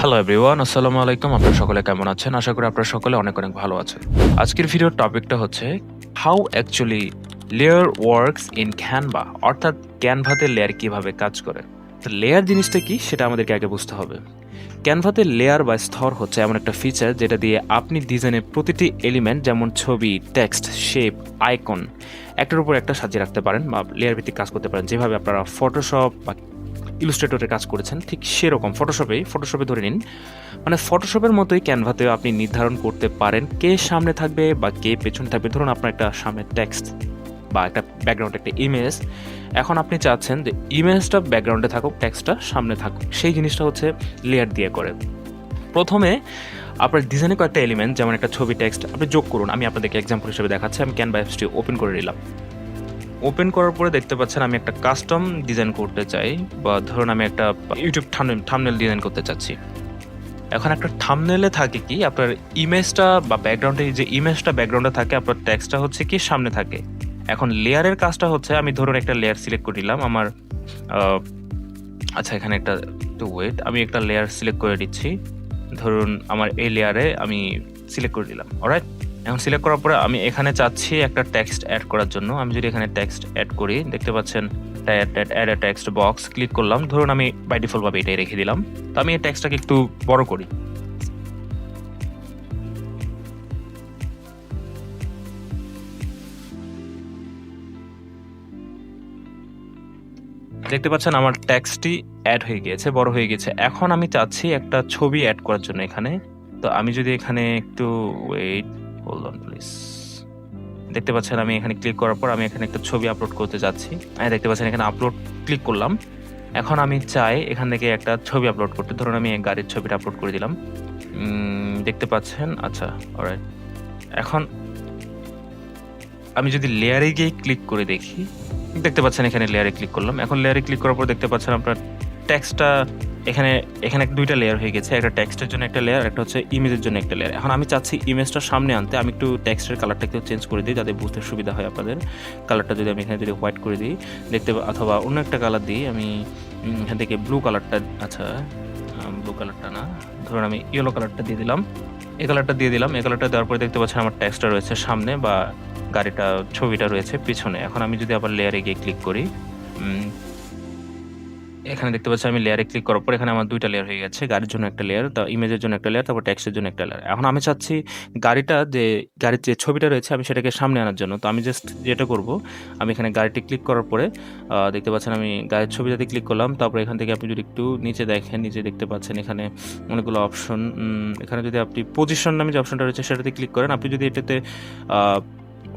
Hello everyone আসসালামু আলাইকুম আপনারা সকলে কেমন আছেন? আশা করি আপনারা সকলে অনেক অনেক ভালো আছেন। আজকের ভিডিওর টপিকটা হচ্ছে how actually layer works in Canva অর্থাৎ ক্যানভাতে লেয়ার কীভাবে কাজ করে? তো লেয়ার জিনিসটা কি? সেটা আমাদেরকে আগে বুঝতে হবে। ক্যানভাতে লেয়ার বা স্তর হচ্ছে এমন একটা ফিচার যেটা দিয়ে আপনি ডিজাইনের প্রতিটি এলিমেন্ট যেমন ছবি টেক্সট শেপ আইকন একটার উপর একটা সাজিয়ে রাখতে পারেন বা লেয়ার ভিত্তিক কাজ করতে পারেন। যেভাবে আপনারা ফটোশপ বা ইলুস্ট্রেটরে কাজ করেছেন, ঠিক সেরকম। ফটোশপেই ফটোশপে ধরে নিন মানে ফটোশপের মতোই ক্যানভাতেও আপনি নির্ধারণ করতে পারেন কে সামনে থাকবে বা কে পেছনে থাকবে। ধরুন আপনার একটা সামনে টেক্সট বা একটা ব্যাকগ্রাউন্ড একটা ইমেজ এখন আপনি চাচ্ছেন যে ইমেজটা ব্যাকগ্রাউন্ডে থাকুক টেক্সটটা সামনে থাকুক। সেই জিনিসটা হচ্ছে লেয়ার দিয়ে করে। প্রথমে আপনার ডিজাইনে কয়েকটা এলিমেন্ট যেমন একটা ছবি টেক্সট আপনি যোগ করুন। আমি আপনাদেরকে এক্সাম্পল হিসেবে দেখাচ্ছি, আমি ক্যানভা অ্যাপসটি ওপেন করে নিলাম। ওপেন করার পরে দেখতে পাচ্ছেন আমি একটা কাস্টম ডিজাইন করতে চাই বা ধরুন আমি একটা ইউটিউব থামনেল ডিজাইন করতে চাচ্ছি। এখন একটা থামনেলে থাকে কি, আপনার ইমেজটা বা ব্যাকগ্রাউন্ডে যে ইমেজটা ব্যাকগ্রাউন্ডে থাকে, আপনার ট্যাক্সটা হচ্ছে কি সামনে থাকে। এখন লেয়ারের কাজটা হচ্ছে, আমি ধরুন একটা লেয়ার সিলেক্ট করে নিলাম, আমার আচ্ছা এখানে একটা, একটু ওয়েট আমি একটা লেয়ার সিলেক্ট করে দিচ্ছি। ধরুন আমার এই লেয়ারে আমি সিলেক্ট করে দিলাম অলরাইট এখন সিলেক্ট করার পরে আমি এখানে চাচ্ছি একটা টেক্সট অ্যাড করার জন্য। আমি যদি এখানে টেক্সট অ্যাড করি, দেখতে পাচ্ছেন অ্যাড টেক্সট বক্স ক্লিক করলাম। ধরুন আমি বাই ডিফল্ট ভাবে এটাই রেখে দিলাম। তো আমি এই টেক্সটটাকে একটু বড় করি। দেখতে পাচ্ছেন, আমার ট্যাক্সটি অ্যাড হয়ে গিয়েছে, বড় হয়ে গেছে এখন আমি চাচ্ছি একটা ছবি অ্যাড করার জন্য এখানে। তো আমি যদি এখানে একটু ওয়েট হোল্ড অন প্লিজ দেখতে পাচ্ছেন আমি এখানে ক্লিক করার পর আমি এখানে একটা ছবি আপলোড করতে যাচ্ছি। হ্যাঁ দেখতে পাচ্ছেন এখানে আপলোড ক্লিক করলাম। এখন আমি চাই এখান থেকে একটা ছবি আপলোড করতে। ধরুন আমি গাড়ির ছবিটা আপলোড করে দিলাম। দেখতে পাচ্ছেন? আচ্ছা অলরাইট এখন আমি যদি লেয়ারে গিয়ে ক্লিক করে দেখি, দেখতে পাচ্ছেন এখানে লেয়ারে ক্লিক করলাম। এখন লেয়ারে ক্লিক করার পর দেখতে পাচ্ছেন আপনার টেক্সটটা এখানে এখানে দুইটা লেয়ার হয়ে গেছে, একটা টেক্সটের জন্য একটা লেয়ার একটা হচ্ছে ইমেজের জন্য একটা লেয়ার এখন আমি চাচ্ছি ইমেজটা সামনে আনতে, আমি একটু টেক্সটের কালারটা একটু চেঞ্জ করে দিই যাতে বুঝতে সুবিধা হয় আপনাদের। কালারটা যদি আমি এখানে যদি হোয়াইট করে দিই, দেখতে অথবা অন্য একটা কালার দিই, আমি এখান থেকে ব্লু কালারটা আচ্ছা ব্লু কালারটা না, ধরুন আমি ইয়েলো কালারটা দিয়ে দিলাম। এই কালারটা দিয়ে দিলাম, এই কালারটা দেওয়ার পরে দেখতে পাচ্ছেন আমার টেক্সটটা রয়েছে সামনে বা গাড়িটা, ছবিটা রয়েছে পিছনে। এখন আমি যদি আবার লেয়ারে গিয়ে ক্লিক করি এখানে দেখতে পাচ্ছি আমি লেয়ারে ক্লিক করার পর এখানে আমার দুইটা লেয়ার হয়ে গেছে, গাড়ির জন্য একটা লেয়ার তা ইমেজের জন্য একটা লেয়ার তারপর ট্যাক্সের জন্য একটা লেয়ার এখন আমি চাচ্ছি গাড়িটা যে, গাড়ির যে ছবিটা রয়েছে আমি সেটাকে সামনে আনার জন্য। তো আমি জাস্ট যেটা করব, আমি এখানে গাড়িটি ক্লিক করার পরে দেখতে পাচ্ছেন আমি গাড়ির ছবিটাতে ক্লিক করলাম। তারপরে এখান থেকে আপনি যদি একটু নিচে দেখেন, নিচে দেখতে পাচ্ছেন এখানে অনেকগুলো অপশন এখানে যদি আপনি পজিশন নামে যে অপশনটা রয়েছে সেটাতে ক্লিক করেন, আপনি যদি এটাতে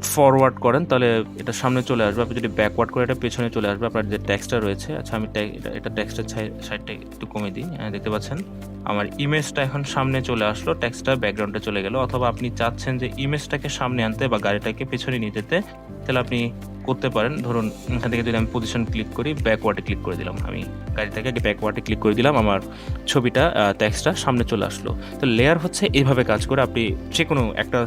ফরওয়ার্ড করেন তাহলে এটা সামনে চলে আসবে। আপনি যদি ব্যাকওয়ার্ড করে এটা পেছনে চলে আসবে আপনার যে ট্যাক্সটা রয়েছে আচ্ছা আমি এটা- ট্যাক্সটা সাইডটা একটু কমে দিই। হ্যাঁ, দেখতে পাচ্ছেন? আমার ইমেজটা এখন সামনে চলে আসলো ট্যাক্সটা ব্যাকগ্রাউন্ডে চলে গেল। অথবা আপনি চাচ্ছেন যে ইমেজটাকে সামনে আনতে বা গাড়িটাকে পেছনে নিয়ে যেতে তাহলে আপনি করতে পারেন। ধরুন, এখান থেকে যদি আমি পজিশন ক্লিক করি ব্যাকওয়ার্ডে ক্লিক করে দিলাম। আমি গাড়িটাকে ব্যাকওয়ার্ডে ক্লিক করে দিলাম, আমার ছবিটা ট্যাক্সটা সামনে চলে আসলো। তো লেয়ার হচ্ছে এইভাবে কাজ করে আপনি যে কোনো একটা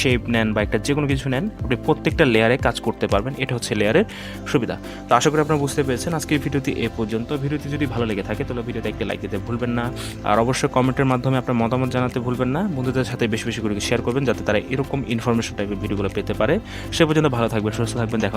শেপ নেন বা একটা যে কোনো কিছু নেন, আপনি প্রত্যেকটা লেয়ারে কাজ করতে পারবেন। এটা হচ্ছে লেয়ারের সুবিধা। তো আশা করি আপনারা বুঝতে পেরেছেন। আজকের ভিডিওটি এ পর্যন্ত। ভিডিওটি যদি ভালো লেগে থাকে, তাহলে ভিডিওতে একটি লাইক দিতে ভুলবেন না। আর অবশ্যই কমেন্টের মাধ্যমে আপনার মতামত জানাতে ভুলবেন না। বন্ধুদের সাথে বেশি বেশি করে শেয়ার করবেন, যাতে তারা এরকম ইনফরমেশন টাইপের ভিডিওগুলো পেতে পারে। সে পর্যন্ত ভালো থাকবেন, সুস্থ থাকবেন, দেখা